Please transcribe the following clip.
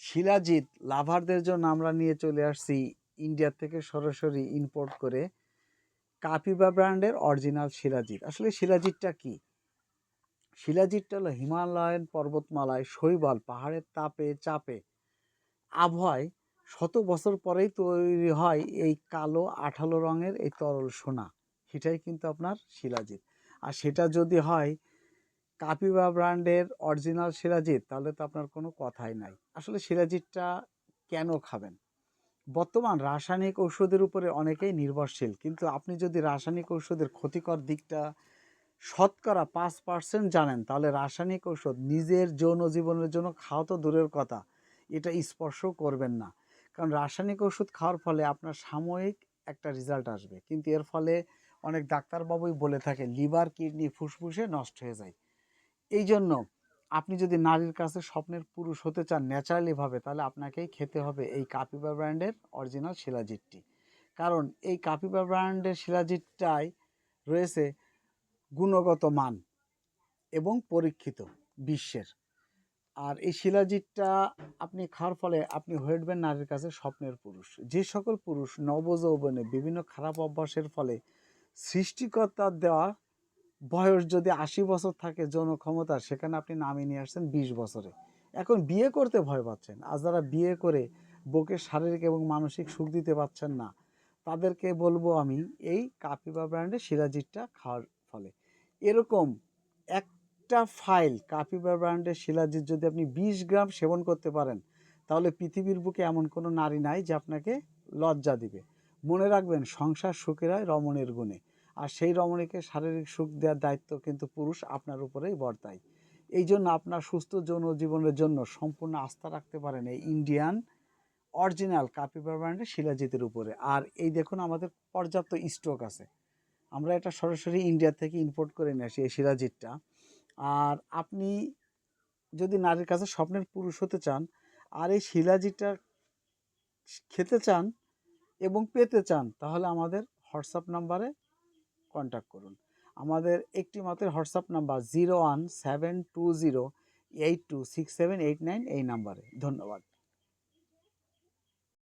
শিলাজিৎ লাভারদের জন্য আমরা নিয়ে চলে আসছি ইন্ডিয়া থেকে সরাসরি ইম্পোর্ট করে কাপিবা ব্র্যান্ডের অরিজিনাল শিলাজিৎ। আসলে শিলাজিৎটা কি? শিলাজিৎটা হলো হিমালয়ান পর্বতমালায় শৈবাল, পাহাড়ের তাপে চাপে। আবহাওয়ায় শত বছর পরেই তৈরি হয় এই কালো আঠালো রঙের এই তরল সোনা। সেটাই কিন্তু আপনার শিলাজিৎ। আর সেটা যদি হয় কাপিবা ব্র্যান্ডের অরিজিনাল শিলাজিৎ, তাহলে তো আপনার কোনো কথাই নাই। আসলে শিলাজিৎটা কেন খাবেন? বর্তমান রাসায়নিক ঔষধের উপরে অনেকেই নির্ভরশীল, কিন্তু আপনি যদি রাসায়নিক ঔষধের ক্ষতিকর দিকটা শতকরা পাঁচ পার্সেন্ট জানেন, তাহলে রাসায়নিক ঔষধ নিজের যৌন জীবনের জন্য খাওয়া তো দূরের কথা, এটা স্পর্শ করবেন না। কারণ রাসায়নিক ওষুধ খাওয়ার ফলে আপনার সাময়িক একটা রেজাল্ট আসবে, কিন্তু এর ফলে অনেক ডাক্তারবাবুই বলে থাকে লিভার, কিডনি, ফুসফুসে নষ্ট হয়ে যায়। এই জন্য আপনি যদি নারীর কাছে স্বপ্নের পুরুষ হতে চান ন্যাচারালিভাবে তাহলে আপনাকেই খেতে হবে এই কাপিবা ব্র্যান্ডের অরিজিনাল শিলাজিৎটি কারণ এই কাপিবা ব্র্যান্ডের শিলাজিৎটাই রয়েছে গুণগত মান এবং পরীক্ষিত বিশ্বের। আর এই শিলাজিৎটা আপনি খাওয়ার ফলে আপনি হয়ে উঠবেন নারীর কাছে স্বপ্নের পুরুষ। যে সকল পুরুষ নবযৌবনে বিভিন্ন খারাপ অভ্যাসের ফলে সৃষ্টিকর্তার দেওয়া বয়স যদি আশি বছর থাকে যৌন ক্ষমতা সেখানে আপনি নামিয়ে নিয়ে আসছেন বিশ বছরে। এখন বিয়ে করতে ভয় পাচ্ছেন। আর যারা বিয়ে করে বউকে শারীরিক এবং মানসিক সুখ দিতে পারছেন না, তাদেরকে বলব আমি, এই কাপিবা ব্র্যান্ডের শিলাজিৎটা খাওয়ার ফলে। এরকম একটা ফাইল কাপিবা ব্র্যান্ডের শিলাজিৎ যদি আপনি বিশ গ্রাম সেবন করতে পারেন, তাহলে পৃথিবীর বুকে এমন কোনো নারী নাই যে আপনাকে লজ্জা দিবে। মনে রাখবেন, সংসার সুখের হয় রমণের গুণে। আর সেই রমণীকে শারীরিক সুখ দেওয়ার দায়িত্ব কিন্তু পুরুষ আপনার উপরেই বর্তায়। এই জন্য আপনার সুস্থ যৌন জীবনের জন্য সম্পূর্ণ আস্থা রাখতে পারেন এই ইন্ডিয়ান অরিজিনাল কাপিবা ব্র্যান্ডের শিলাজিতের উপরে। আর এই দেখুন আমাদের পর্যাপ্ত স্টক আছে। আমরা এটা সরাসরি ইন্ডিয়া থেকে ইম্পোর্ট করে নিয়ে আসি এই শিলাজিতটা। আর আপনি যদি নারীর কাছে স্বপ্নের পুরুষ হতে চান, আর এই শিলাজিটা খেতে চান এবং পেতে চান, তাহলে আমাদের হোয়াটসঅ্যাপ নাম্বারে কন্ট্যাক্ট করুন। আমাদের একটি মাত্র WhatsApp number zero one seven two zero eight two six seven eight nine এই নাম্বারে ধন্যবাদ।